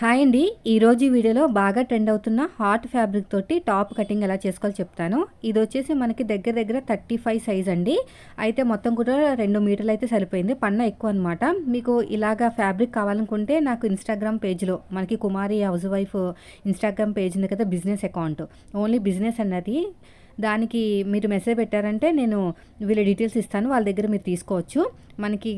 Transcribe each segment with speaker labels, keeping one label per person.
Speaker 1: Hi అండి. ఈరోజు వీడియోలో బాగా ట్రెండ్ అవుతున్న హాట్ ఫ్యాబ్రిక్ తోటి టాప్ కటింగ్ ఎలా చేసుకోవాలో చెప్తాను. ఇది వచ్చేసి మనకి దగ్గర దగ్గర థర్టీ ఫైవ్ సైజ్ అండి. అయితే మొత్తం కూడా రెండు మీటర్లు అయితే సరిపోయింది. పన్న ఎక్కువ అనమాట మీకు ఇలాగా ఫ్యాబ్రిక్ కావాలనుకుంటే నాకు ఇన్స్టాగ్రామ్ పేజ్లో మనకి Kumari house wife Instagram page ఉంది కదా బిజినెస్ అకౌంట్ ఓన్లీ బిజినెస్ అన్నది. దానికి మీరు మెసేజ్ పెట్టారంటే నేను వీళ్ళ డీటెయిల్స్ ఇస్తాను. వాళ్ళ దగ్గర మీరు తీసుకోవచ్చు. మనకి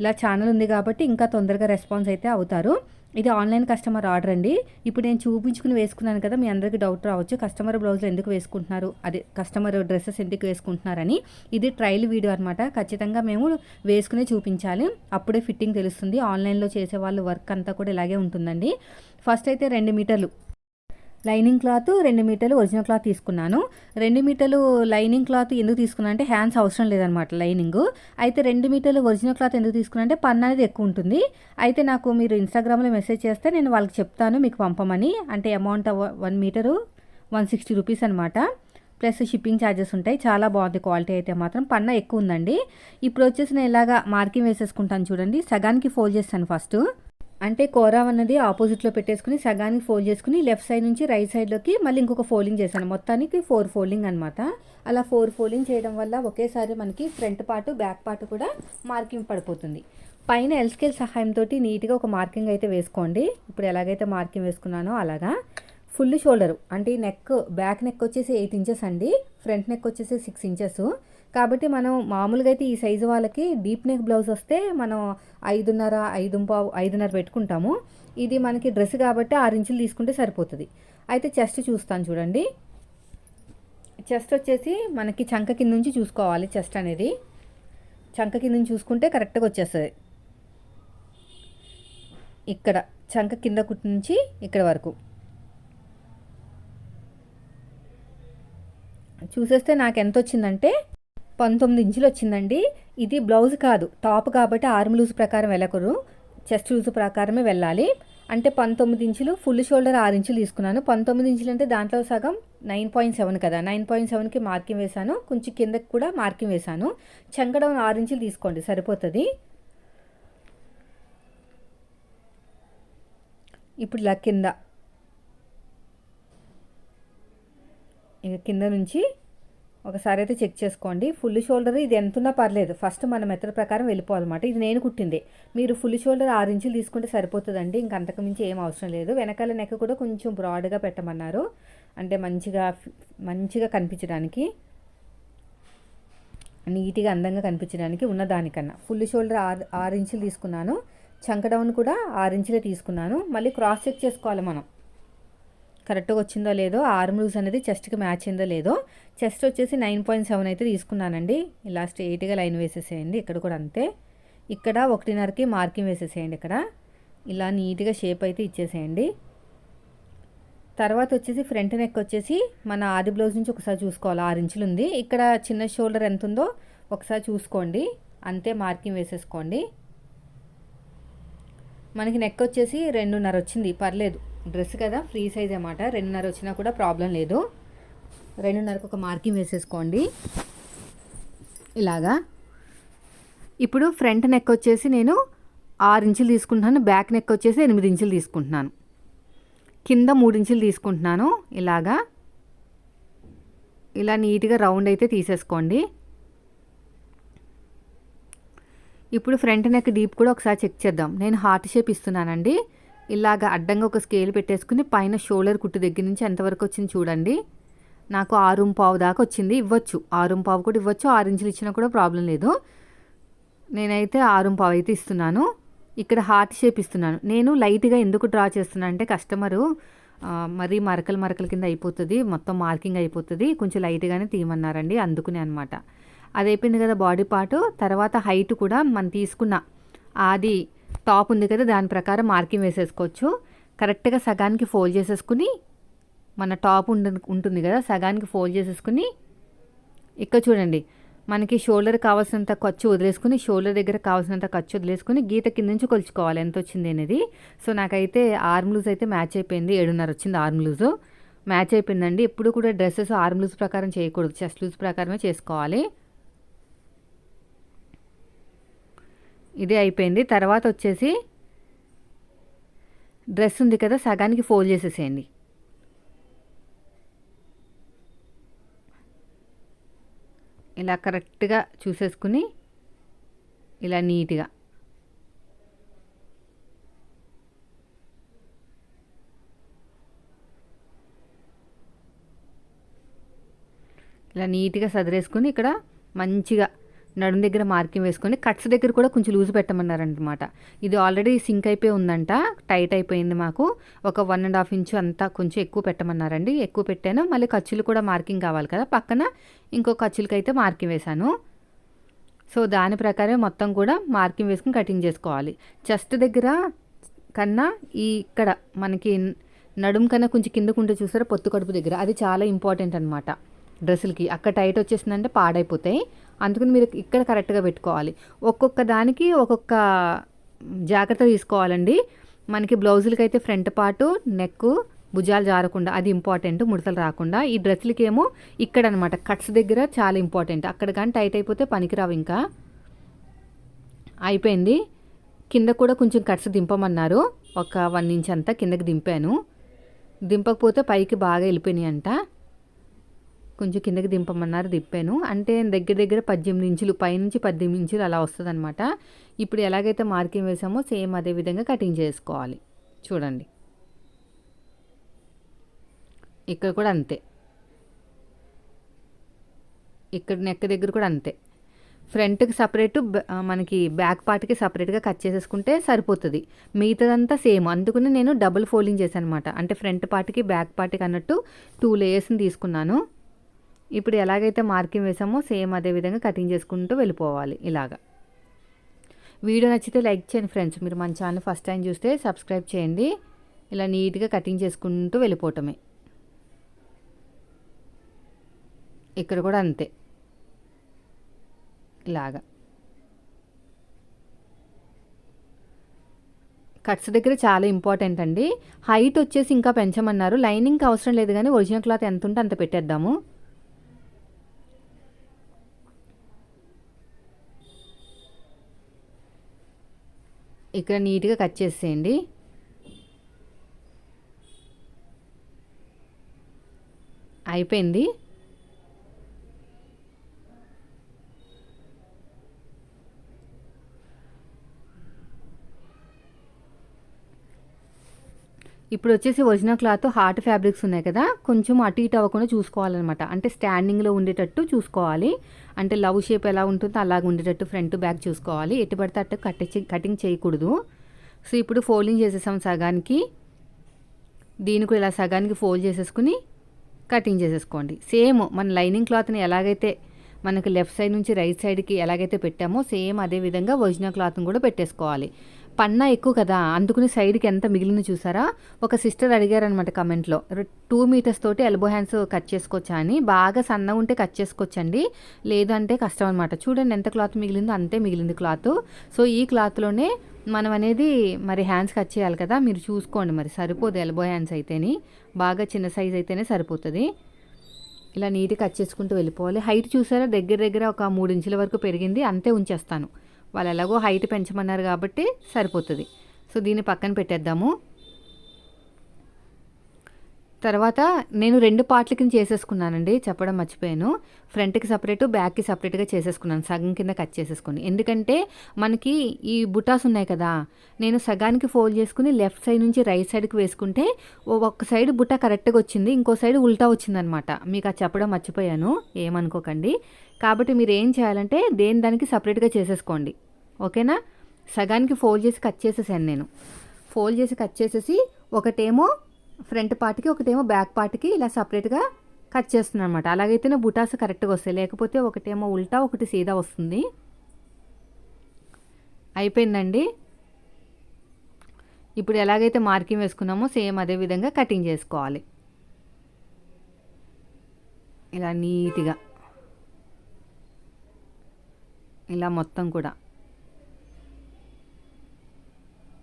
Speaker 1: ఇలా ఛానల్ ఉంది కాబట్టి ఇంకా తొందరగా రెస్పాన్స్ అయితే అవుతారు. ఇది ఆన్లైన్ కస్టమర్ ఆర్డర్ అండి. ఇప్పుడు నేను చూపించుకుని వేసుకున్నాను కదా మీ అందరికీ డౌట్ రావచ్చు. కస్టమర్ బ్లౌజ్లు ఎందుకు వేసుకుంటున్నారు? అదే కస్టమర్ డ్రెస్సెస్ ఎందుకు వేసుకుంటున్నారని. ఇది ట్రయల్ వీడియో అనమాట ఖచ్చితంగా మేము వేసుకునే చూపించాలి. అప్పుడే ఫిట్టింగ్ తెలుస్తుంది. ఆన్లైన్లో చేసే వాళ్ళు వర్క్ అంతా కూడా ఇలాగే ఉంటుందండి. ఫస్ట్ అయితే రెండు మీటర్లు. లైనింగ్ క్లాత్ రెండు మీటర్లు ఒరిజినల్ క్లాత్ తీసుకున్నాను. రెండు మీటర్లు లైనింగ్ క్లాత్ ఎందుకు తీసుకున్నా అంటే హ్యాండ్స్ అవసరం లేదనమాట లైనింగ్. అయితే రెండు మీటర్లు ఒరిజినల్ క్లాత్ ఎందుకు తీసుకున్నా అంటే పన్ను అనేది ఎక్కువ ఉంటుంది. అయితే నాకు మీరు ఇన్స్టాగ్రామ్లో మెసేజ్ చేస్తే నేను వాళ్ళకి చెప్తాను మీకు పంపమని. అంటే amount one metre one sixty rupees అనమాట ప్లస్ షిప్పింగ్ ఛార్జెస్ ఉంటాయి. చాలా బాగుంది క్వాలిటీ అయితే మాత్రం. పన్న ఎక్కువ ఉందండి. ఇప్పుడు వచ్చేసి నేను ఇలాగా మార్కింగ్ వేసేసుకుంటాను చూడండి. సగానికి ఫోల్డ్ చేస్తాను ఫస్ట్. అంటే కూర అన్నది ఆపోజిట్లో పెట్టేసుకుని సగానికి ఫోల్డ్ చేసుకుని లెఫ్ట్ సైడ్ నుంచి రైట్ సైడ్లోకి మళ్ళీ ఇంకొక ఫోల్డింగ్ చేశాను. మొత్తానికి ఫోర్ ఫోల్డింగ్ అనమాట అలా ఫోర్ ఫోల్డింగ్ చేయడం వల్ల ఒకేసారి మనకి ఫ్రంట్ పార్ట్ బ్యాక్ పార్ట్ కూడా మార్కింగ్ పడిపోతుంది. పైన ఎల్స్కేల్ సహాయంతో నీట్గా ఒక మార్కింగ్ అయితే వేసుకోండి. ఇప్పుడు ఎలాగైతే మార్కింగ్ వేసుకున్నానో అలాగా. ఫుల్ షోల్డర్ అంటే నెక్ బ్యాక్ నెక్ వచ్చేసి ఎయిట్ ఇంచెస్ అండి. ఫ్రంట్ నెక్ వచ్చేసి సిక్స్ ఇంచెస్ కాబట్టి మనం మామూలుగా అయితే ఈ సైజు వాళ్ళకి డీప్ నెక్ బ్లౌజ్ వస్తే మనం ఐదున్నర ఐదు పావు ఐదున్నర పెట్టుకుంటాము. ఇది మనకి డ్రెస్ కాబట్టి ఆరు ఇంచులు తీసుకుంటే సరిపోతుంది. అయితే చెస్ట్ చూస్తాను చూడండి. చెస్ట్ వచ్చేసి మనకి చంక కింద నుంచి చూసుకోవాలి చెస్ట్ అనేది. చంక కింద నుంచి చూసుకుంటే కరెక్ట్గా వచ్చేస్తుంది. ఇక్కడ చంక కింద కుట్టు నుంచి ఇక్కడ వరకు. చూసేస్తే నాకు ఎంత వచ్చిందంటే పంతొమ్మిది ఇంచులు వచ్చిందండి. ఇది బ్లౌజ్ కాదు. టాప్ కాబట్టి ఆర్మ్ లూజ్ ప్రకారం వెళ్ళకూడదు. చెస్ట్ లూజ్ ప్రకారమే వెళ్ళాలి. అంటే పంతొమ్మిది ఇంచులు ఫుల్ షోల్డర్ ఆరు ఇంచులు తీసుకున్నాను. పంతొమ్మిది ఇంచులు అంటే దాంట్లో సగం నైన్ పాయింట్ సెవెన్ కదా. నైన్ పాయింట్ సెవెన్కి మార్కింగ్ వేశాను. కొంచెం కిందకి కూడా మార్కింగ్ వేశాను. చంకడం ఆరు ఇంచులు తీసుకోండి. సరిపోతుంది. ఇప్పుడు ఇలా కింద. ఇక కింద నుంచి ఒకసారి అయితే చెక్ చేసుకోండి. ఫుల్ షోల్డర్ ఇది ఎంతున్నా పర్లేదు. ఫస్ట్ మన మెథడ్ ప్రకారం వెళ్ళిపోవాలన్నమాట. ఇది నేను కుట్టింది. మీరు ఫుల్ షోల్డర్ ఆరు ఇంచులు తీసుకుంటే సరిపోతుందండి. ఇంకంతకు మించి ఏం అవసరం లేదు. వెనకాల నెక్ కూడా కొంచెం బ్రాడ్గా పెట్టమన్నారు. అంటే మంచిగా మంచిగా కనిపించడానికి నీట్గా అందంగా కనిపించడానికి ఉన్న దానికన్నా. ఫుల్ షోల్డర్ ఆరు ఆరు ఇంచులు తీసుకున్నాను. చంక డౌన్ కూడా ఆరు ఇంచులే తీసుకున్నాను. మళ్ళీ క్రాస్ చెక్ చేసుకోవాలి మనం. కరెక్ట్గా వచ్చిందో లేదో ఆర్మ్ లూజ్ అనేది చెస్ట్కి మ్యాచ్ అయిందో లేదో చెస్ట్ వచ్చేసి నైన్ పాయింట్ సెవెన్ అయితే తీసుకున్నానండి. ఇలా ఎయిట్గా లైన్ వేసేసేయండి ఇక్కడ కూడా అంతే. ఇక్కడ ఒకటిన్నరకి మార్కింగ్ వేసేసేయండి ఇక్కడ. ఇలా నీట్గా షేప్ అయితే ఇచ్చేసేయండి. తర్వాత వచ్చేసి ఫ్రంట్ నెక్ వచ్చేసి మన ఆది బ్లౌజ్ నుంచి ఒకసారి చూసుకోవాలి. ఆరు ఇంచులు ఉంది. ఇక్కడ చిన్న షోల్డర్ ఎంత ఉందో ఒకసారి చూసుకోండి. అంతే మార్కింగ్ వేసేసుకోండి. మనకి నెక్ వచ్చేసి రెండున్నర వచ్చింది. పర్లేదు. డ్రెస్ కదా ఫ్రీ సైజ్ అన్నమాట. రెండున్నర వచ్చినా కూడా ప్రాబ్లం లేదు. రెండున్నరకు ఒక మార్కింగ్ వేసేసుకోండి. ఇలాగా. ఇప్పుడు ఫ్రంట్ నెక్ వచ్చేసి నేను ఆరు ఇంచులు తీసుకుంటున్నాను బ్యాక్ నెక్ వచ్చేసి ఎనిమిది ఇంచులు తీసుకుంటున్నాను. కింద మూడు ఇంచులు తీసుకుంటున్నాను ఇలాగా. ఇలా నీట్గా రౌండ్ అయితే తీసేసుకోండి. ఇప్పుడు ఫ్రంట్ నెక్ డీప్ కూడా ఒకసారి చెక్ చేద్దాం. నేను హార్ట్ షేప్ ఇస్తున్నానండి. ఇలాగ అడ్డంగా ఒక స్కేల్ పెట్టేసుకుని పైన షోల్డర్ కుట్టు దగ్గర నుంచి ఎంతవరకు వచ్చింది చూడండి. నాకు ఆరుం పావు దాకా వచ్చింది ఇవ్వచ్చు. ఆరుం పావు కూడా ఇవ్వచ్చు ఆరు ఇంచులు ఇచ్చినా కూడా ప్రాబ్లం లేదు. నేనైతే ఆరుం పావు అయితే ఇస్తున్నాను. ఇక్కడ హార్ట్ షేప్ ఇస్తున్నాను. నేను లైట్గా ఎందుకు డ్రా చేస్తున్నాను అంటే కస్టమరు మరీ మరకలు మరకల కింద అయిపోతుంది మొత్తం మార్కింగ్ అయిపోతుంది. కొంచెం లైట్గానే తీయమన్నారండి అందుకునే అనమాట అది అయిపోయింది కదా బాడీ పార్ట్ తర్వాత హైట్ కూడా మనం తీసుకున్న అది టాప్ ఉంది కదా దాని ప్రకారం మార్కింగ్ వేసేసుకోవచ్చు. కరెక్ట్గా సగానికి ఫోల్డ్ చేసేసుకుని మన టాప్ ఉంటుంది కదా సగానికి ఫోల్డ్ చేసేసుకుని ఇక్కడ చూడండి. మనకి షోల్డర్ కావాల్సినంత ఖర్చు వదిలేసుకుని షోల్డర్ దగ్గర కావాల్సినంత ఖర్చు వదిలేసుకుని గీత కింద నుంచి కొలుచుకోవాలి. ఎంత వచ్చింది అనేది. సో నాకైతే ఆర్మ్ లూజ్ అయితే మ్యాచ్ అయిపోయింది. ఏడున్నర వచ్చింది ఆర్మ్ లూజ్. మ్యాచ్ అయిపోయిందండి. ఎప్పుడు కూడా డ్రెస్సెస్ ఆర్మ్ లూజ్ ప్రకారం చేయకూడదు. చెస్ట్ లూజ్ ప్రకారమే చేసుకోవాలి. ఇదే అయిపోయింది. తర్వాత వచ్చేసి డ్రెస్ ఉంది కదా సగానికి ఫోల్డ్ చేసేసేయండి. ఇలా కరెక్ట్గా చూసేసుకుని ఇలా నీట్గా. ఇలా నీట్గా సదిరేసుకుని ఇక్కడ మంచిగా నడుం దగ్గర మార్కింగ్ వేసుకొని కట్స్ దగ్గర కూడా కొంచెం లూజ్ పెట్టమన్నారనమాట ఇది ఆల్రెడీ సింక్ అయిపోయి ఉందంట టైట్ అయిపోయింది మాకు. ఒక వన్ అండ్ హాఫ్ ఇంచు అంతా కొంచెం ఎక్కువ పెట్టమన్నారండి. ఎక్కువ పెట్టాను మళ్ళీ ఖర్చులు కూడా మార్కింగ్ కావాలి కదా. పక్కన ఇంకో ఖర్చులకైతే మార్కింగ్ వేశాను. సో దాని ప్రకారం మొత్తం కూడా మార్కింగ్ వేసుకుని కటింగ్ చేసుకోవాలి. చెస్ట్ దగ్గర కన్నా ఈ ఇక్కడ మనకి నడుం కన్నా కొంచెం కిందకుంటే చూసారా పొత్తు కడుపు దగ్గర. అది చాలా ఇంపార్టెంట్ అనమాట డ్రెస్సులకి. అక్కడ టైట్ వచ్చేసిందంటే పాడైపోతాయి. అందుకని మీరు ఇక్కడ కరెక్ట్గా పెట్టుకోవాలి. ఒక్కొక్క దానికి ఒక్కొక్క జాగ్రత్త తీసుకోవాలండి. మనకి బ్లౌజులకి అయితే ఫ్రంట్ పార్టు నెక్ భుజాలు జారకుండా అది ఇంపార్టెంట్ ముడతలు రాకుండా. ఈ డ్రెస్లకి ఏమో ఇక్కడ అనమాట కట్స్ దగ్గర చాలా ఇంపార్టెంట్. అక్కడ కానీ టైట్ అయిపోతే పనికిరావు ఇంకా. అయిపోయింది. కింద కూడా కొంచెం కట్స్ దింపమన్నారు. ఒక వన్ ఇంచ్ అంతా కిందకి దింపాను. దింపకపోతే పైకి బాగా వెళ్ళిపోయినాయి అంట కొంచెం కిందకి దింపమన్నారు దింపాను. అంటే దగ్గర దగ్గర పద్దెనిమిది ఇంచులు పైనుంచి పద్దెనిమిది ఇంచులు అలా వస్తుంది అనమాట ఇప్పుడు ఎలాగైతే మార్కింగ్ వేసామో సేమ్ అదే విధంగా కటింగ్ చేసుకోవాలి. చూడండి. ఇక్కడ కూడా అంతే. ఇక్కడ నెక్ దగ్గర కూడా అంతే. ఫ్రంట్కి సపరేటు మనకి బ్యాక్ పార్ట్కి సపరేట్గా కట్ చేసేసుకుంటే సరిపోతుంది. మిగతాదంతా సేమ్. అందుకని నేను డబుల్ ఫోల్డింగ్ చేశాను అనమాట అంటే ఫ్రంట్ పార్ట్కి బ్యాక్ పార్ట్కి అన్నట్టు టూ లేయర్స్ని తీసుకున్నాను. ఇప్పుడు ఎలాగైతే మార్కింగ్ వేసామో సేమ్ అదే విధంగా కటింగ్ చేసుకుంటూ వెళ్ళిపోవాలి ఇలాగా. వీడియో నచ్చితే లైక్ చేయండి ఫ్రెండ్స్. మీరు మన ఛానల్ ఫస్ట్ టైం చూస్తే సబ్స్క్రైబ్ చేయండి. ఇలా నీట్గా కటింగ్ చేసుకుంటూ వెళ్ళిపోవటమే. ఇక్కడ కూడా అంతే. ఇలాగా. కట్స్ దగ్గర చాలా ఇంపార్టెంట్ అండి. హైట్ వచ్చేసి ఇంకా పెంచమన్నారు. లైనింగ్ అవసరం లేదు కానీ ఒరిజినల్ క్లాత్ ఎంత ఉంటే అంత పెట్టేద్దాము. ఇక్కడ నీట్గా కట్ చేసేయండి. అయిపోయింది. ఇప్పుడు వచ్చేసి ఒరిజినల్ క్లాత్ హార్ట్ ఫ్యాబ్రిక్స్ ఉన్నాయి కదా కొంచెం అటు ఇటు అవ్వకుండా చూసుకోవాలన్నమాట. అంటే స్టాండింగ్లో ఉండేటట్టు చూసుకోవాలి. అంటే లవ్ షేప్ ఎలా ఉంటుందో అలాగ ఉండేటట్టు ఫ్రంట్ బ్యాక్ చూసుకోవాలి. ఎటు పడితే అట్టు కటింగ్ చేయకూడదు. సో ఇప్పుడు ఫోల్డింగ్ చేసేసాం సగానికి. దీనికి ఇలా సగానికి ఫోల్డ్ చేసేసుకుని కటింగ్ చేసేసుకోండి. సేమ్ మన లైనింగ్ క్లాత్ని ఎలాగైతే మనకి లెఫ్ట్ సైడ్ నుంచి రైట్ సైడ్కి ఎలాగైతే పెట్టామో సేమ్ అదే విధంగా ఒరిజినల్ క్లాత్ని కూడా పెట్టేసుకోవాలి. పన్నా ఎక్కువ కదా అందుకుని సైడ్కి ఎంత మిగిలిన చూసారా? ఒక సిస్టర్ అడిగారనమాట కమెంట్లో టూ మీటర్స్ తోటి ఎల్బో హ్యాండ్స్ కట్ చేసుకోవచ్చా అని. బాగా సన్నగా ఉంటే కట్ చేసుకోవచ్చండి. లేదంటే కష్టం అనమాట చూడండి ఎంత క్లాత్ మిగిలిందో అంతే మిగిలింది క్లాత్ సో ఈ క్లాత్లోనే మనం అనేది మరి హ్యాండ్స్ కట్ చేయాలి కదా. మీరు చూసుకోండి మరి. సరిపోదు ఎల్బో హ్యాండ్స్ అయితేని. బాగా చిన్న సైజ్ అయితేనే సరిపోతుంది. ఇలా నీట్గా కట్ చేసుకుంటూ వెళ్ళిపోవాలి. హైట్ చూసారా? దగ్గర దగ్గర ఒక మూడు ఇంచుల వరకు పెరిగింది. అంతే ఉంచేస్తాను. వాళ్ళు ఎలాగో హైట్ పెంచమన్నారు కాబట్టి సరిపోతుంది. సో దీన్ని పక్కన పెట్టేద్దాము. తర్వాత నేను రెండు పార్ట్ల కింద చేసేసుకున్నానండి. చెప్పడం మర్చిపోయాను. ఫ్రంట్కి సపరేట్ బ్యాక్కి సపరేట్గా చేసేసుకున్నాను. సగం కింద కట్ చేసేసుకుని. ఎందుకంటే మనకి ఈ బుటాస్ ఉన్నాయి కదా నేను సగానికి ఫోల్డ్ చేసుకుని లెఫ్ట్ సైడ్ నుంచి రైట్ సైడ్కి వేసుకుంటే ఒక సైడ్ బుట్ట కరెక్ట్గా వచ్చింది ఇంకో సైడ్ ఉల్టా వచ్చిందనమాట. మీకు అది చెప్పడం మర్చిపోయాను. ఏమనుకోకండి. కాబట్టి మీరు ఏం చేయాలంటే దేని దానికి సపరేట్గా చేసేసుకోండి. ఓకేనా? సగానికి ఫోల్డ్ చేసి కట్ చేసేసాను నేను. ఫోల్డ్ చేసి కట్ చేసేసి ఒకటేమో ఫ్రంట్ పార్ట్కి ఒకటేమో బ్యాక్ పార్ట్కి ఇలా సపరేట్గా కట్ చేస్తున్నాను అనమాట అలాగైతేనే బుటాస్ కరెక్ట్గా వస్తాయి. లేకపోతే ఒకటేమో ఉల్టా ఒకటి సీదా వస్తుంది. అయిపోయిందండి. ఇప్పుడు ఎలాగైతే మార్కింగ్ వేసుకున్నామో సేమ్ అదే విధంగా కటింగ్ చేసుకోవాలి. ఇలా నీట్గా. ఇలా మొత్తం కూడా.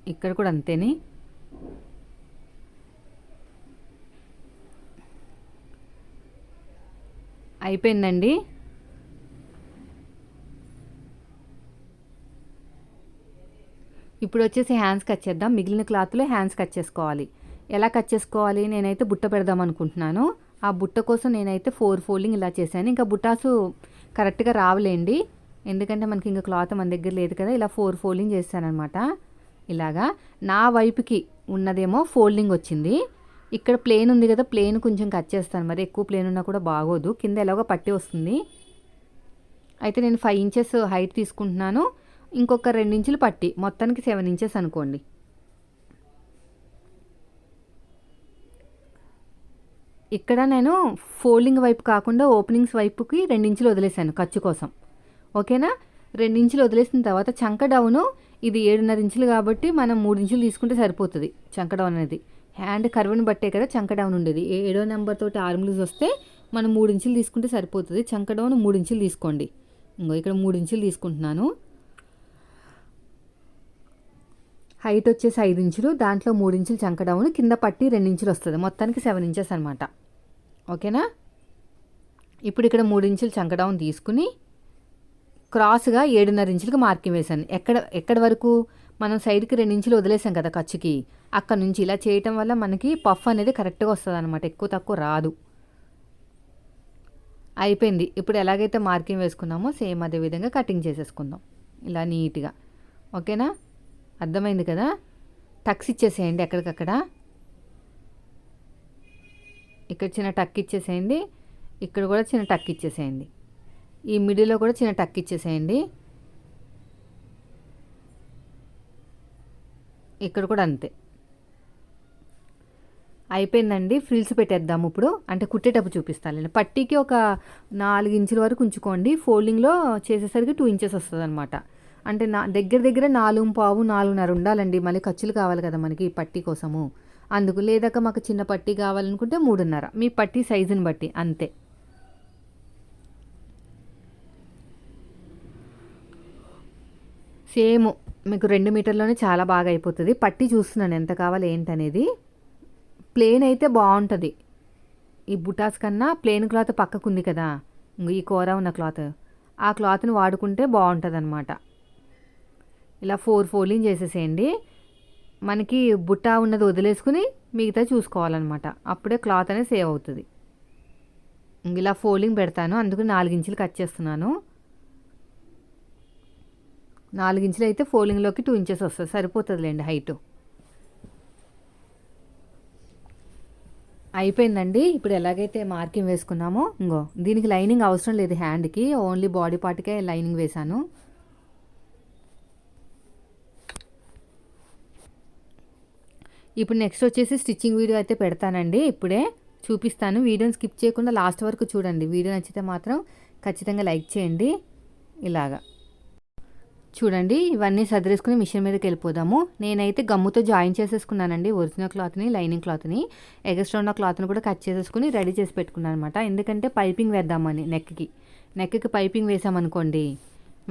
Speaker 1: ఇక్కడ కూడా అంతేని? అయిపోయిందండి? ఇప్పుడు వచ్చేసి హ్యాండ్స్ కట్ చేద్దాం. మిగిలిన క్లాత్లో హ్యాండ్స్ కట్ చేసుకోవాలి. ఎలా కట్ చేసుకోవాలి? నేనైతే బుట్ట పెడదాం అనుకుంటున్నాను. ఆ బుట్ట కోసం నేనైతే ఫోర్ ఫోల్డింగ్ ఇలా చేశాను. ఇంకా బుట్టాసు కరెక్ట్గా రావలేండి. ఎందుకంటే మనకి ఇంకా క్లాత్ మన దగ్గర లేదు కదా ఇలా ఫోర్ ఫోల్డింగ్ చేశానమాట ఇలాగా నా వైపుకి ఉన్నదేమో ఫోల్డింగ్ వచ్చింది. ఇక్కడ ప్లేన్ ఉంది కదా ప్లేన్ కొంచెం కట్ చేస్తాను. మరి ఎక్కువ ప్లేన్ ఉన్నా కూడా బాగోదు. కింద ఎలాగో పట్టి వస్తుంది. అయితే నేను ఫైవ్ ఇంచెస్ హైట్ తీసుకుంటున్నాను. ఇంకొక రెండు ఇంచులు పట్టి. మొత్తానికి సెవెన్ ఇంచెస్ అనుకోండి. ఇక్కడ నేను ఫోల్డింగ్ వైపు కాకుండా ఓపెనింగ్స్ వైపుకి రెండించులు వదిలేసాను ఖర్చు కోసం. ఓకేనా? రెండించులు వదిలేసిన తర్వాత చంక డౌను. ఇది ఏడున్నర ఇంచులు కాబట్టి మనం మూడు ఇంచులు తీసుకుంటే సరిపోతుంది చంక డౌన్ అనేది. హ్యాండ్ కర్వ్ని బట్టే కదా చంక డౌన్ ఉండేది. ఏ- ఏడో నెంబర్ తోటి ఆర్మ్ లూజ్ వస్తే మనం మూడు ఇంచులు తీసుకుంటే సరిపోతుంది. చంక డౌన్ మూడు ఇంచులు తీసుకోండి. ఇంకో ఇక్కడ మూడు ఇంచులు తీసుకుంటున్నాను. హైట్ వచ్చేసి ఐదు ఇంచులు. దాంట్లో మూడు ఇంచులు చంక డౌన్. కింద పట్టి రెండు ఇంచులు వస్తుంది. మొత్తానికి సెవెన్ ఇంచెస్ అనమాట ఓకేనా? ఇప్పుడు ఇక్కడ మూడు ఇంచులు చంక డౌన్ తీసుకుని క్రాస్గా ఏడున్నర ఇంచులకు మార్కింగ్ వేశాను. ఎక్కడ ఎక్కడి వరకు? మనం సైడ్కి రెండు ఇంచులు వదిలేసాం కదా ఖర్చుకి. అక్కడ నుంచి ఇలా చేయటం వల్ల మనకి పఫ్ అనేది కరెక్ట్గా వస్తుంది అనమాట ఎక్కువ తక్కువ రాదు. అయిపోయింది. ఇప్పుడు ఎలాగైతే మార్కింగ్ వేసుకున్నామో సేమ్ అదే విధంగా కటింగ్ చేసేసుకుందాం. ఇలా నీట్గా. ఓకేనా? అర్థమైంది కదా? టక్స్ ఇచ్చేసేయండి ఎక్కడికక్కడ. ఇక్కడ చిన్న టక్ ఇచ్చేసేయండి. ఇక్కడ కూడా చిన్న టక్ ఇచ్చేసేయండి. ఈ మిడిల్లో కూడా చిన్న టక్ ఇచ్చేసేయండి. ఇక్కడ కూడా అంతే. అయిపోయిందండి. ఫ్రిల్స్ పెట్టేద్దాము ఇప్పుడు. అంటే కుట్టేటప్పుడు చూపిస్తాను పట్టీకి ఒక నాలుగు ఇంచుల వరకు ఉంచుకోండి. ఫోల్డింగ్లో చేసేసరికి టూ ఇంచెస్ వస్తుంది అనమాట అంటే నా దగ్గర దగ్గర నాలుగు పావు నాలుగున్నర ఉండాలండి. మళ్ళీ ఖర్చులు కావాలి కదా మనకి ఈ పట్టీ కోసము. అందుకు లేదాక మాకు చిన్న పట్టీ కావాలనుకుంటే మూడున్నర. మీ పట్టీ సైజుని బట్టి అంతే. సేమ్ మీకు రెండు మీటర్లోనే చాలా బాగా అయిపోతుంది. పట్టి చూస్తున్నాను ఎంత కావాలి ఏంటనేది ప్లేన్ అయితే బాగుంటుంది. ఈ బుటాస్ కన్నా ప్లేన్ క్లాత్ పక్కకు ఉంది కదా ఈ కూర ఉన్న క్లాత్. ఆ క్లాత్ని వాడుకుంటే బాగుంటుంది అనమాట ఇలా ఫోర్ ఫోల్డింగ్ చేసేసేయండి. మనకి బుట్ట ఉన్నది వదిలేసుకుని మిగతా చూసుకోవాలన్నమాట. అప్పుడే క్లాత్ అనేది సేవ్ అవుతుంది. ఇంక ఇలా ఫోల్డింగ్ పెడతాను. అందుకు నాలుగించులు కట్ చేస్తున్నాను. నాలుగు ఇంచులు అయితే ఫోల్డింగ్లోకి టూ ఇంచెస్ వస్తుంది. సరిపోతుందిలేండి హైట్. అయిపోయిందండి. ఇప్పుడు ఎలాగైతే మార్కింగ్ వేసుకున్నామో ఇంగో దీనికి లైనింగ్ అవసరం లేదు హ్యాండ్కి. ఓన్లీ బాడీ పార్ట్కే లైనింగ్ వేశాను. ఇప్పుడు నెక్స్ట్ వచ్చేసి స్టిచ్చింగ్ వీడియో అయితే పెడతానండి. ఇప్పుడే చూపిస్తాను. వీడియోని స్కిప్ చేయకుండా లాస్ట్ వరకు చూడండి. వీడియో నచ్చితే మాత్రం ఖచ్చితంగా లైక్ చేయండి. ఇలాగా. చూడండి ఇవన్నీ సదిరేసుకుని మిషన్ మీదకి వెళ్ళిపోదాము. నేనైతే గమ్ముతో జాయిన్ చేసేసుకున్నానండి ఒరిజినల్ క్లాత్ని లైనింగ్ క్లాత్ని. ఎగస్ట్రా ఉన్న క్లాత్ని కూడా కట్ చేసేసుకుని రెడీ చేసి పెట్టుకున్నాను అనమాట ఎందుకంటే పైపింగ్ వేద్దామని నెక్కి. నెక్కి పైపింగ్ వేసామనుకోండి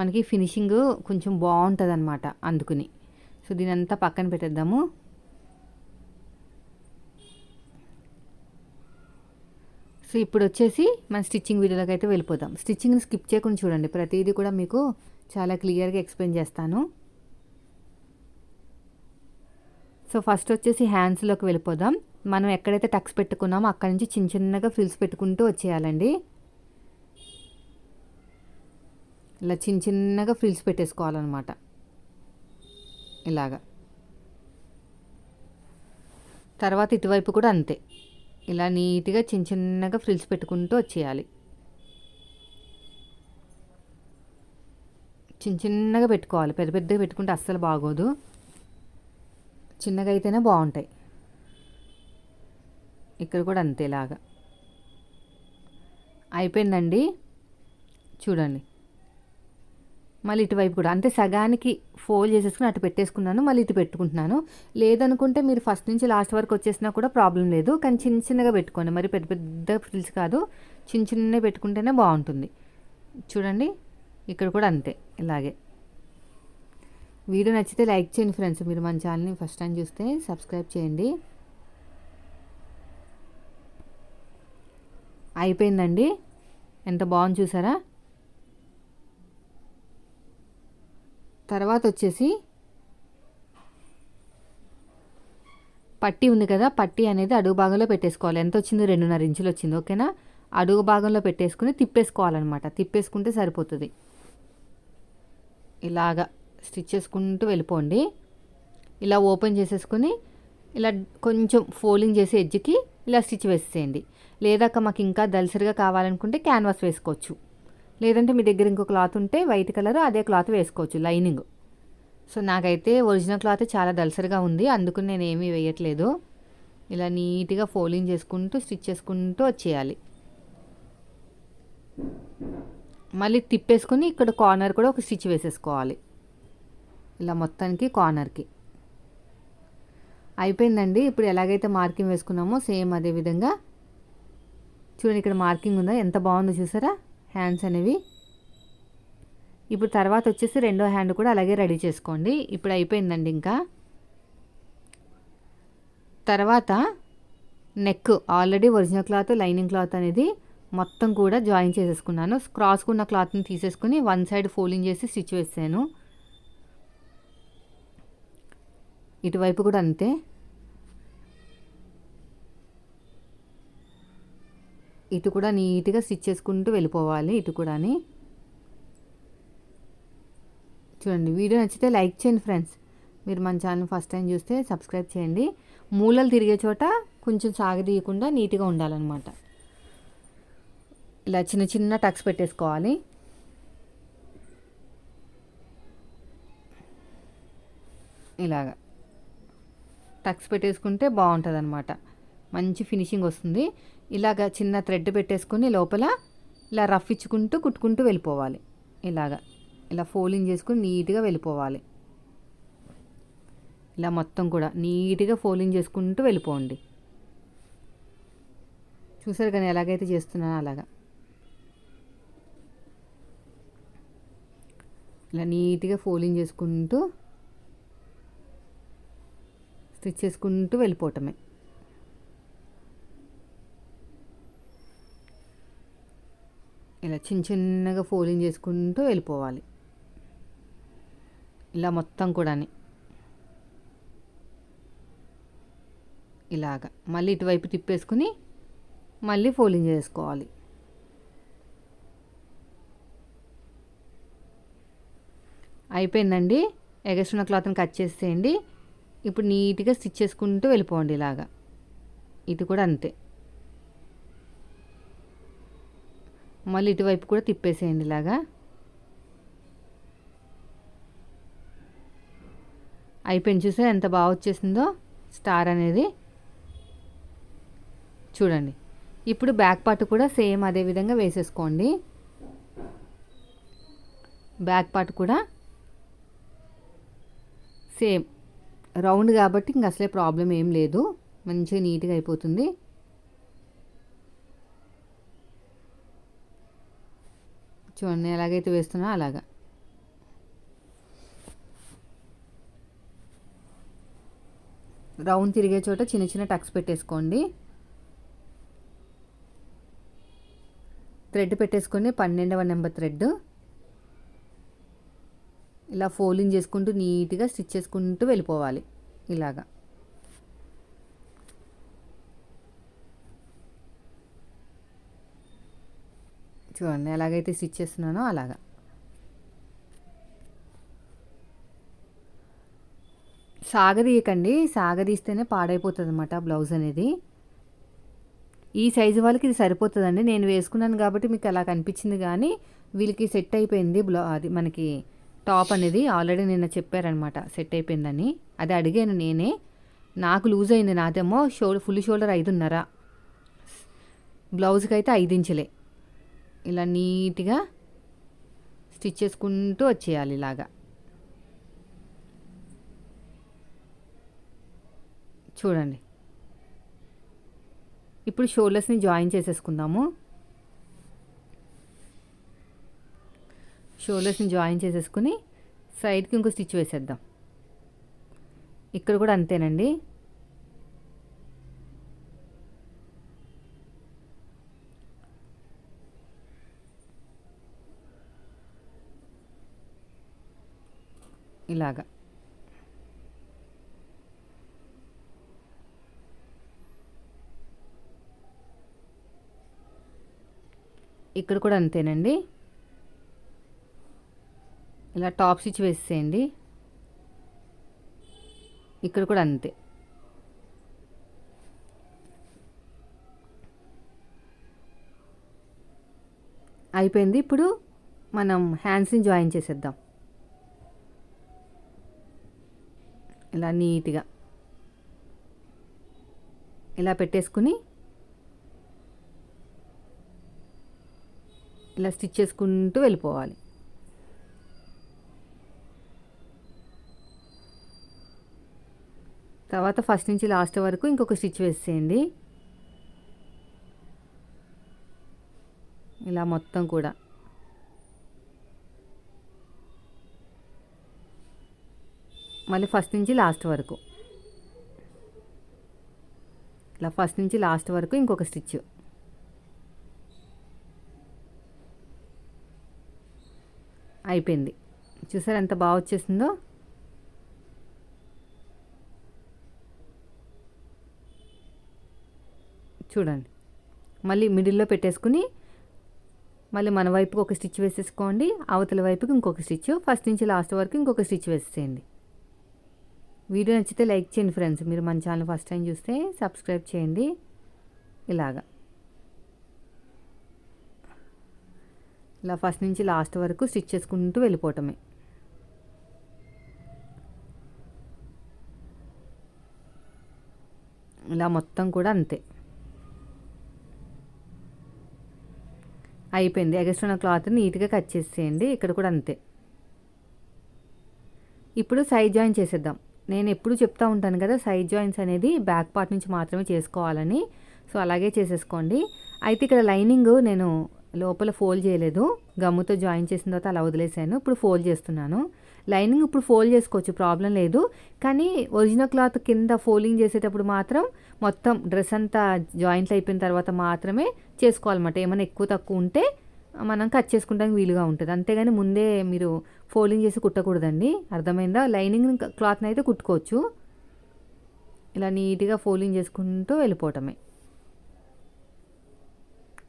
Speaker 1: మనకి ఫినిషింగ్ కొంచెం బాగుంటుంది అనమాట అందుకుని. సో దీని అంతా పక్కన పెట్టేద్దాము. సో ఇప్పుడు వచ్చేసి మన స్టిచ్చింగ్ వీడియోలోకి అయితే వెళ్ళిపోదాం. స్టిచ్చింగ్ని స్కిప్ చేయకుండా చూడండి ప్రతిదీ కూడా మీకు చాలా క్లియర్గా ఎక్స్ప్లెయిన్ చేస్తాను. సో ఫస్ట్ వచ్చేసి హ్యాండ్స్లోకి వెళ్ళిపోదాం. మనం ఎక్కడైతే టక్స్ పెట్టుకున్నామో అక్కడ నుంచి చిన్న చిన్నగా ఫ్రిల్స్ పెట్టుకుంటూ వచ్చేయాలండి. ఇలా చిన్న చిన్నగా ఫ్రిల్స్ పెట్టేసుకోవాలన్నమాట. ఇలాగా. తర్వాత ఇటువైపు కూడా అంతే. ఇలా నీట్గా చిన్న చిన్నగా ఫ్రిల్స్ పెట్టుకుంటూ వచ్చేయాలి. చిన్న చిన్నగా పెట్టుకోవాలి. పెద్ద పెద్దగా పెట్టుకుంటే అస్సలు బాగోదు. చిన్నగా అయితేనే బాగుంటాయి. ఇక్కడ కూడా అంతేలాగా అయిపోయిందండి. చూడండి. మళ్ళీ ఇటువైపు కూడా. అంటే సగానికి ఫోల్డ్ చేసేసుకుని అటు పెట్టేసుకున్నాను. మళ్ళీ ఇటు పెట్టుకుంటున్నాను. లేదనుకుంటే మీరు ఫస్ట్ నుంచి లాస్ట్ వరకు వచ్చేసినా కూడా ప్రాబ్లం లేదు. కానీ చిన్న చిన్నగా పెట్టుకోండి. మరి పెద్ద పెద్ద ఫ్రిల్స్ కాదు. చిన్న చిన్న పెట్టుకుంటేనే బాగుంటుంది. చూడండి. ఇక్కడ కూడా అంతే ఇలాగే. వీడియో నచ్చితే లైక్ చేయండి ఫ్రెండ్స్. మీరు మన ఛానల్ని ఫస్ట్ టైం చూస్తే సబ్స్క్రైబ్ చేయండి. అయిపోయిందండి. ఎంత బాగుంది చూసారా? తర్వాత వచ్చేసి పట్టి ఉంది కదా పట్టి అనేది అడుగు భాగంలో పెట్టేసుకోవాలి. ఎంత వచ్చిందో? రెండున్నర ఇంచులు వచ్చింది. ఓకేనా? అడుగు భాగంలో పెట్టేసుకుని తిప్పేసుకోవాలన్నమాట. తిప్పేసుకుంటే సరిపోతుంది. ఇలాగా స్టిచ్ చేసుకుంటూ వెళ్ళిపోండి. ఇలా ఓపెన్ చేసేసుకుని ఇలా కొంచెం ఫోల్డింగ్ చేసి ఎడ్జ్కి ఇలా స్టిచ్ వేసేయండి. లేదాక మాకు ఇంకా దలసరిగా కావాలనుకుంటే క్యాన్వాస్ వేసుకోవచ్చు. లేదంటే మీ దగ్గర ఇంకో క్లాత్ ఉంటే వైట్ కలర్ అదే క్లాత్ వేసుకోవచ్చు లైనింగ్. సో నాకైతే ఒరిజినల్ క్లాత్ చాలా దలసరిగా ఉంది అందుకు నేను ఏమీ వేయట్లేదు. ఇలా నీట్గా ఫోల్డింగ్ చేసుకుంటూ స్టిచ్ చేసుకుంటూ వచ్చేయాలి. మళ్ళీ తిప్పేసుకొని ఇక్కడ కార్నర్ కూడా ఒక స్టిచ్ వేసేసుకోవాలి. ఇలా మొత్తానికి కార్నర్కి అయిపోయిందండి. ఇప్పుడు ఎలాగైతే మార్కింగ్ వేసుకున్నామో సేమ్ అదే విధంగా. చూడండి ఇక్కడ మార్కింగ్ ఉందా? ఎంత బాగుందో చూసారా? హ్యాండ్స్ అనేవి. ఇప్పుడు తర్వాత వచ్చేసి రెండో హ్యాండ్ కూడా అలాగే రెడీ చేసుకోండి. ఇప్పుడు అయిపోయిందండి ఇంకా. తర్వాత neck already original cloth lining cloth అనేది మొత్తం కూడా జాయిన్ చేసేసుకున్నాను. క్రాస్కున్న క్లాత్ని తీసేసుకుని వన్ సైడ్ ఫోల్డింగ్ చేసి స్టిచ్ వేసాను. ఇటువైపు కూడా అంతే. ఇటు కూడా నీట్గా స్టిచ్ చేసుకుంటూ వెళ్ళిపోవాలి ఇటు కూడా చూడండి వీడియో నచ్చితే లైక్ చేయండి ఫ్రెండ్స్. మీరు మన ఛానల్ ఫస్ట్ టైం చూస్తే సబ్స్క్రైబ్ చేయండి. మూలలు తిరిగే చోట కొంచెం సాగదీయకుండా నీట్గా ఉండాలన్నమాట. ఇలా చిన్న చిన్న టక్స్ పెట్టేసుకోవాలి. ఇలాగా. టక్స్ పెట్టేసుకుంటే బాగుంటుంది అనమాట మంచి ఫినిషింగ్ వస్తుంది. ఇలాగ చిన్న థ్రెడ్ పెట్టేసుకొని లోపల ఇలా రఫ్ ఇచ్చుకుంటూ కుట్టుకుంటూ వెళ్ళిపోవాలి. ఇలాగా. ఇలా ఫోల్డింగ్ చేసుకుని నీట్గా వెళ్ళిపోవాలి. ఇలా మొత్తం కూడా నీట్గా ఫోల్డింగ్ చేసుకుంటూ వెళ్ళిపోండి. చూసారు కానీ ఎలాగైతే చేస్తున్నానో అలాగా. ఇలా నీట్గా ఫోల్డింగ్ చేసుకుంటూ స్టిచ్ చేసుకుంటూ వెళ్ళిపోవటమే. ఇలా చిన్న చిన్నగా ఫోల్డింగ్ చేసుకుంటూ వెళ్ళిపోవాలి. ఇలా మొత్తం కూడా ఇలాగా. మళ్ళీ ఇటువైపు తిప్పేసుకుని మళ్ళీ ఫోల్డింగ్ చేసుకోవాలి. అయిపోయిందండి. ఎగస్ట్రున్న క్లాత్ని కట్ చేసేయండి. ఇప్పుడు నీట్గా స్టిచ్ చేసుకుంటూ వెళ్ళిపోండి ఇలాగా. ఇది కూడా అంతే. మళ్ళీ ఇటువైపు కూడా తిప్పేసేయండి ఇలాగా. అయిపోయింది చూసా ఎంత బాగా వచ్చేసిందో? స్టార్ అనేది. చూడండి. ఇప్పుడు బ్యాక్ పార్ట్ కూడా సేమ్ అదే విధంగా వేసేసుకోండి. బ్యాక్ పార్ట్ కూడా సేమ్. రౌండ్ కాబట్టి ఇంక అసలే ప్రాబ్లం ఏం లేదు. మంచిగా నీట్గా అయిపోతుంది. చూడండి ఎలాగైతే వేస్తున్నా అలాగా. రౌండ్ తిరిగే చోట చిన్న చిన్న టక్స్ పెట్టేసుకోండి. థ్రెడ్ పెట్టేసుకొని పన్నెండవ నెంబర్ థ్రెడ్. ఇలా ఫోల్డింగ్ చేసుకుంటూ నీట్గా స్టిచ్ చేసుకుంటూ వెళ్ళిపోవాలి ఇలాగా. చూడండి ఎలాగైతే స్టిచ్ చేస్తున్నానో అలాగా. సాగదీయకండి. సాగదీస్తేనే పాడైపోతుంది అనమాట బ్లౌజ్ అనేది. ఈ సైజు వాళ్ళకి ఇది సరిపోతుందండి. నేను వేసుకున్నాను కాబట్టి మీకు అలా కనిపించింది కానీ వీళ్ళకి సెట్ అయిపోయింది బ్లౌ అది మనకి టాప్ అనేది ఆల్రెడీ నిన్న చెప్పారనమాట సెట్ అయిపోయిందని. అది అడిగాను నేనే నాకు లూజ్ అయింది నాదేమో షోల్ ఫుల్ షోల్డర్ ఐదున్నర. బ్లౌజ్కి అయితే ఐదు ఇలా నీట్గా స్టిచ్ చేసుకుంటూ వచ్చేయాలి ఇలాగా. చూడండి. ఇప్పుడు షోల్డర్స్ని జాయిన్ చేసేసుకుందాము. షోల్డర్స్ని జాయిన్ చేసేసుకుని సైడ్కి ఇంకో స్టిచ్ వేసేద్దాం. ఇక్కడ కూడా అంతేనండి. ఇలాగా. ఇక్కడ కూడా అంతేనండి. ఇలా టాప్ స్టిచ్ వేసేయండి. ఇక్కడ కూడా అంతే. అయిపోయింది. ఇప్పుడు మనం హ్యాండ్స్ని జాయిన్ చేసేద్దాం. ఇలా నీట్గా. ఇలా పెట్టేసుకుని ఇలా స్టిచ్ చేసుకుంటూ వెళ్ళిపోవాలి. తర్వాత ఫస్ట్ నుంచి లాస్ట్ వరకు ఇంకొక స్టిచ్ వేసేయండి. ఇలా మొత్తం కూడా. మళ్ళీ ఫస్ట్ నుంచి లాస్ట్ వరకు. ఇలా ఫస్ట్ నుంచి లాస్ట్ వరకు ఇంకొక స్టిచ్. అయిపోయింది. చూసారు ఎంత బాగా వచ్చేసిందో? చూడండి. మళ్ళీ మిడిల్లో పెట్టేసుకుని మళ్ళీ మన వైపుకి ఒక స్టిచ్ వేసేసుకోండి. అవతల వైపుకి ఇంకొక స్టిచ్. ఫస్ట్ నుంచి లాస్ట్ వరకు ఇంకొక స్టిచ్ వేసేయండి వీడియో నచ్చితే లైక్ చేయండి ఫ్రెండ్స్. మీరు మన ఛానల్ ఫస్ట్ టైం చూస్తే సబ్స్క్రైబ్ చేయండి. ఇలాగా. ఇలా ఫస్ట్ నుంచి లాస్ట్ వరకు స్టిచ్ చేసుకుంటూ వెళ్ళిపోవటమే. ఇలా మొత్తం కూడా అంతే. అయిపోయింది. ఎగస్ట్రా ఉన్న క్లాత్ నీట్గా కట్ చేసేయండి. ఇక్కడ కూడా అంతే. ఇప్పుడు సైడ్ జాయిన్ చేసేద్దాం. నేను ఎప్పుడు చెప్తా ఉంటాను కదా సైడ్ జాయింట్స్ అనేది బ్యాక్ పార్ట్ నుంచి మాత్రమే చేసుకోవాలని. సో అలాగే చేసేసుకోండి. అయితే ఇక్కడ లైనింగ్ నేను లోపల ఫోల్డ్ చేయలేదు. గమ్ముతో జాయిన్ చేసిన తర్వాత అలా వదిలేసాను. ఇప్పుడు ఫోల్డ్ చేస్తున్నాను. లైనింగ్ ఇప్పుడు ఫోల్డ్ చేసుకోవచ్చు. ప్రాబ్లం లేదు. కానీ ఒరిజినల్ క్లాత్ కింద ఫోల్డింగ్ చేసేటప్పుడు మాత్రం మొత్తం డ్రెస్ అంతా జాయింట్లు అయిపోయిన తర్వాత మాత్రమే చేసుకోవాలన్నమాట. ఏమైనా ఎక్కువ తక్కువ ఉంటే మనం కట్ చేసుకుంటానికి వీలుగా ఉంటుంది. అంతేగాని ముందే మీరు ఫోల్డింగ్ చేసి కుట్టకూడదండి. అర్థమైందా? లైనింగ్ క్లాత్ని అయితే కుట్టుకోవచ్చు. ఇలా నీట్గా ఫోల్డింగ్ చేసుకుంటూ వెళ్ళిపోవటమే.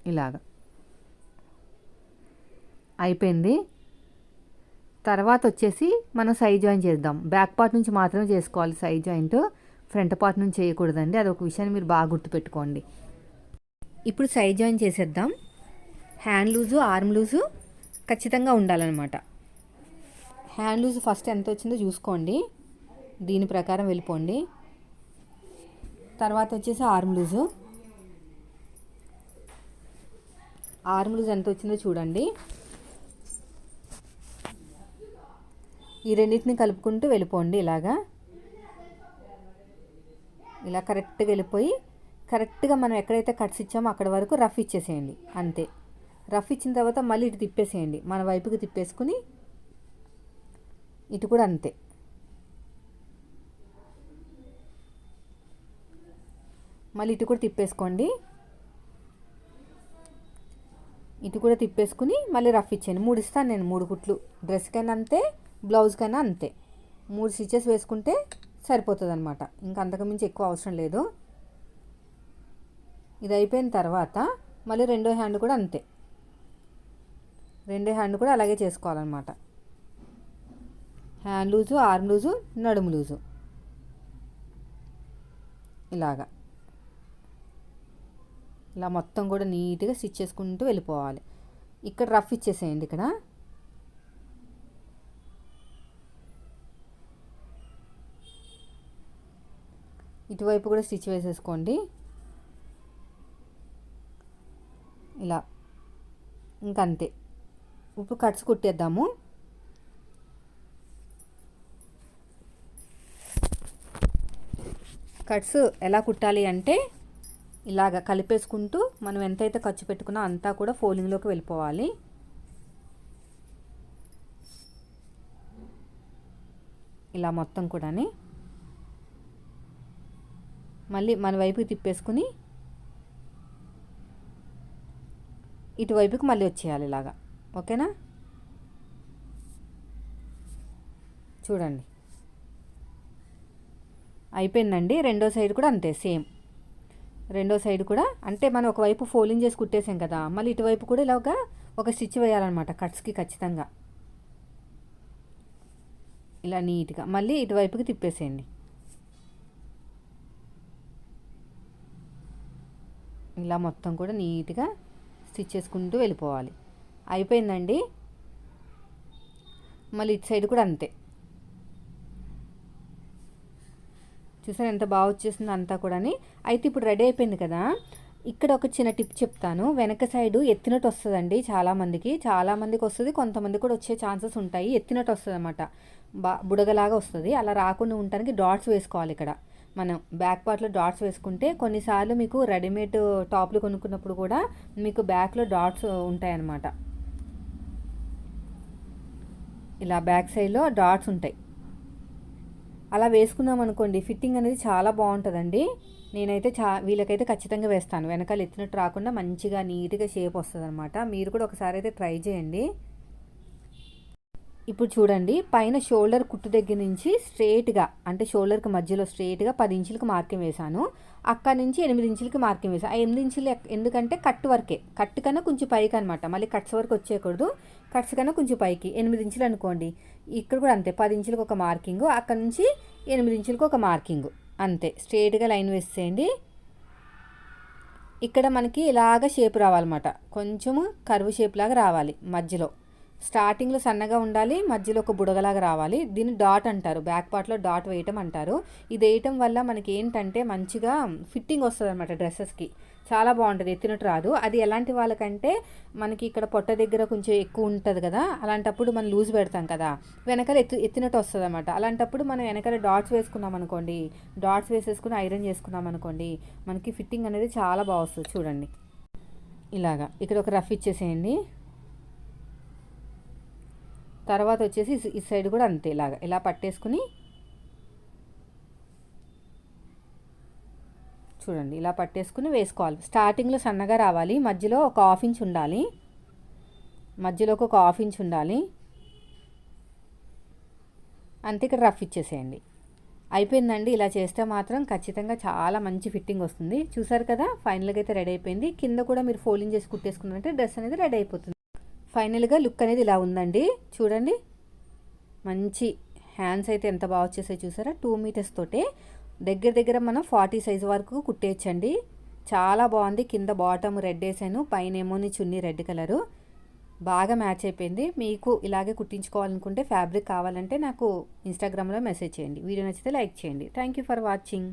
Speaker 1: ఇలాగా. అయిపోయింది. తర్వాత వచ్చేసి మనం సైడ్ జాయిన్ చేద్దాం. బ్యాక్ పార్ట్ నుంచి మాత్రమే చేసుకోవాలి సైడ్ జాయింట్. ఫ్రంట్ పార్ట్ నుంచి చేయకూడదండి. అదొక విషయాన్ని మీరు బాగా గుర్తుపెట్టుకోండి. ఇప్పుడు సైడ్ జాయిన్ చేసేద్దాం. హ్యాండ్ లూజు ఆర్మ్ లూజు ఖచ్చితంగా ఉండాలన్నమాట. హ్యాండ్ లూజ్ ఫస్ట్ ఎంత వచ్చిందో చూసుకోండి. దీని ప్రకారం వెళ్ళిపోండి. తర్వాత వచ్చేసి ఆర్మ్ లూజు. ఆర్మ్ లూజ్ ఎంత వచ్చిందో చూడండి. ఈ రెండింటిని కలుపుకుంటూ వెళ్ళిపోండి ఇలాగా. ఇలా కరెక్ట్గా వెళ్ళిపోయి కరెక్ట్గా మనం ఎక్కడైతే కట్స్ ఇచ్చామో అక్కడ వరకు రఫ్ ఇచ్చేసేయండి. అంతే. రఫ్ ఇచ్చిన తర్వాత మళ్ళీ ఇటు తిప్పేసేయండి. మన వైపుకి తిప్పేసుకుని ఇటు కూడా అంతే. మళ్ళీ ఇటు కూడా తిప్పేసుకోండి. ఇటు కూడా తిప్పేసుకుని మళ్ళీ రఫ్ ఇచ్చేయండి. మూడు ఇస్తాను నేను మూడు కుట్లు. డ్రెస్కైనా అంతే బ్లౌజ్కైనా అంతే. మూడు స్టిచెస్ వేసుకుంటే సరిపోతుంది అనమాట ఇంకా అంతకుమించి ఎక్కువ అవసరం లేదు. ఇది అయిపోయిన తర్వాత మళ్ళీ రెండో హ్యాండ్ కూడా అంతే. రెండో హ్యాండ్ కూడా అలాగే చేసుకోవాలన్నమాట. హ్యాండ్ లూజు ఆర్మ్ లూజు నడుము లూజు. ఇలాగా. ఇలా మొత్తం కూడా నీట్గా స్టిచ్ చేసుకుంటూ వెళ్ళిపోవాలి. ఇక్కడ రఫ్ ఇచ్చేసేయండి ఇక్కడ. ఇటువైపు కూడా స్టిచ్ వేసేసుకోండి. ఇలా. ఇంకంతే. ఇప్పుడు కట్స్ కుట్టేద్దాము. కట్స్ ఎలా కుట్టాలి అంటే ఇలాగ కలిపేసుకుంటూ మనం ఎంతైతే ఖర్చు పెట్టుకున్నా అంతా కూడా ఫోల్డింగ్లోకి వెళ్ళిపోవాలి. ఇలా మొత్తం కూడాని. మళ్ళీ మన వైపుకి తిప్పేసుకుని ఇటువైపుకి మళ్ళీ వచ్చేయాలి ఇలాగా. ఓకేనా? చూడండి. అయిపోయిందండి. రెండో సైడ్ కూడా అంతే సేమ్. రెండో సైడ్ కూడా అంటే మనం ఒకవైపు ఫోల్డింగ్ చేసి కుట్టేసాం కదా మళ్ళీ ఇటువైపు కూడా ఇలాగా ఒక స్టిచ్ వేయాలన్నమాట కట్స్కి ఖచ్చితంగా. ఇలా నీట్గా. మళ్ళీ ఇటువైపుకి తిప్పేసేయండి. ఇలా మొత్తం కూడా నీట్గా స్టిచ్ చేసుకుంటూ వెళ్ళిపోవాలి. అయిపోయిందండి? మళ్ళీ ఇటు సైడ్ కూడా అంతే. చూసారు ఎంత బాగా వచ్చేసింది అంతా కూడాని? అయితే ఇప్పుడు రెడీ అయిపోయింది కదా? ఇక్కడ ఒక చిన్న టిప్ చెప్తాను. వెనక సైడు ఎత్తినట్టు వస్తుందండి చాలామందికి. చాలామందికి వస్తుంది కొంతమంది కూడా వచ్చే ఛాన్సెస్ ఉంటాయి. ఎత్తినట్టు వస్తుంది అనమాట బా బుడగలాగా వస్తుంది. అలా రాకుండా ఉండటానికి డాట్స్ వేసుకోవాలి ఇక్కడ. మనం బ్యాక్ పార్ట్లో డాట్స్ వేసుకుంటే కొన్నిసార్లు మీకు రెడీమేడ్ టాప్లు కొనుక్కున్నప్పుడు కూడా మీకు బ్యాక్లో డాట్స్ ఉంటాయన్నమాట. ఇలా బ్యాక్ సైడ్లో డాట్స్ ఉంటాయి. అలా వేసుకున్నాం అనుకోండి ఫిట్టింగ్ అనేది చాలా బాగుంటుందండి. నేనైతే చా వీళ్ళకైతే ఖచ్చితంగా వేస్తాను. వెనకాల ఎత్తినట్టు రాకుండా మంచిగా నీట్గా షేప్ వస్తుంది అనమాట మీరు కూడా ఒకసారి అయితే ట్రై చేయండి. ఇప్పుడు చూడండి పైన షోల్డర్ కుట్టు దగ్గర నుంచి స్ట్రేట్గా అంటే షోల్డర్కి మధ్యలో స్ట్రేట్గా పది ఇంచులకి మార్కింగ్ వేశాను. అక్కడ నుంచి ఎనిమిది ఇంచులకి మార్కింగ్ వేసాను ఆ ఎనిమిది ఇంచులు ఎందుకంటే కట్ వరకే. కట్ కన్నా కొంచెం పైకి అనమాట మళ్ళీ కట్స్ వరకు వచ్చేయకూడదు. కట్స్ కన్నా కొంచెం పైకి. ఎనిమిది ఇంచులు అనుకోండి. ఇక్కడ కూడా అంతే. పది ఇంచులకు ఒక మార్కింగ్. అక్కడ నుంచి ఎనిమిది ఇంచులకు ఒక మార్కింగ్. అంతే. స్ట్రేట్గా లైన్ వేసేయండి. ఇక్కడ మనకి ఇలాగ షేప్ రావాలన్నమాట. కొంచెము కరువు షేప్ లాగా రావాలి మధ్యలో. స్టార్టింగ్లో సన్నగా ఉండాలి మధ్యలో ఒక బుడగలాగా రావాలి. దీన్ని డాట్ అంటారు. బ్యాక్ పార్ట్లో డాట్ వేయటం అంటారు. ఇది వేయటం వల్ల మనకి ఏంటంటే మంచిగా ఫిట్టింగ్ వస్తుంది అనమాట డ్రెస్సెస్కి. చాలా బాగుంటుంది ఎత్తినట్టు రాదు. అది ఎలాంటి వాళ్ళకంటే మనకి ఇక్కడ పొట్ట దగ్గర కొంచెం ఎక్కువ ఉంటుంది కదా అలాంటప్పుడు మనం లూజ్ పెడతాం కదా వెనకాల ఎత్తు ఎత్తినట్టు వస్తుంది అనమాట అలాంటప్పుడు మనం వెనకాల డాట్స్ వేసుకున్నాం అనుకోండి డాట్స్ వేసేసుకుని ఐరన్ చేసుకున్నాం అనుకోండి మనకి ఫిట్టింగ్ అనేది చాలా బాగా వస్తుంది చూడండి. ఇలాగా. ఇక్కడ ఒక రఫ్ ఇచ్చేసేయండి. తర్వాత వచ్చేసి ఈ సైడ్ కూడా అంతే ఇలాగా ఇలా పట్టేసుకుని చూడండి ఇలా పట్టేసుకుని వేసుకోవాలి. స్టార్టింగ్లో సన్నగా రావాలి మధ్యలో ఒక హాఫ్ ఇంచ్ ఉండాలి. మధ్యలోకి ఒక హాఫ్ ఇంచ్ ఉండాలి. అంతే ఇక్కడ రఫ్ ఇచ్చేసేయండి. అయిపోయిందండి ఇలా చేస్తే మాత్రం ఖచ్చితంగా చాలా మంచి ఫిట్టింగ్ వస్తుంది. చూసారు కదా ఫైనల్గా అయితే రెడీ అయిపోయింది. కింద కూడా మీరు ఫోల్డింగ్ చేసి కుట్టేసుకున్నారంటే డ్రెస్ అనేది రెడీ అయిపోతుంది. ఫైనల్గా లుక్ అనేది ఇలా ఉందండి. చూడండి. మంచి హ్యాండ్స్ అయితే ఎంత బాగా వచ్చేసాయి చూసారా? టూ మీటర్స్ తోటే. దగ్గర దగ్గర మనం ఫార్టీ సైజ్ వరకు కుట్టేయచ్చండి. చాలా బాగుంది. కింద బాటమ్ రెడ్ వేసాను. పైన ఏమోని చున్నీ రెడ్ కలరు. బాగా మ్యాచ్ అయిపోయింది. మీకు ఇలాగే కుట్టించుకోవాలనుకుంటే ఫ్యాబ్రిక్ కావాలంటే నాకు ఇన్స్టాగ్రామ్లో మెసేజ్ చేయండి. వీడియో నచ్చితే లైక్ చేయండి. Thank you for watching.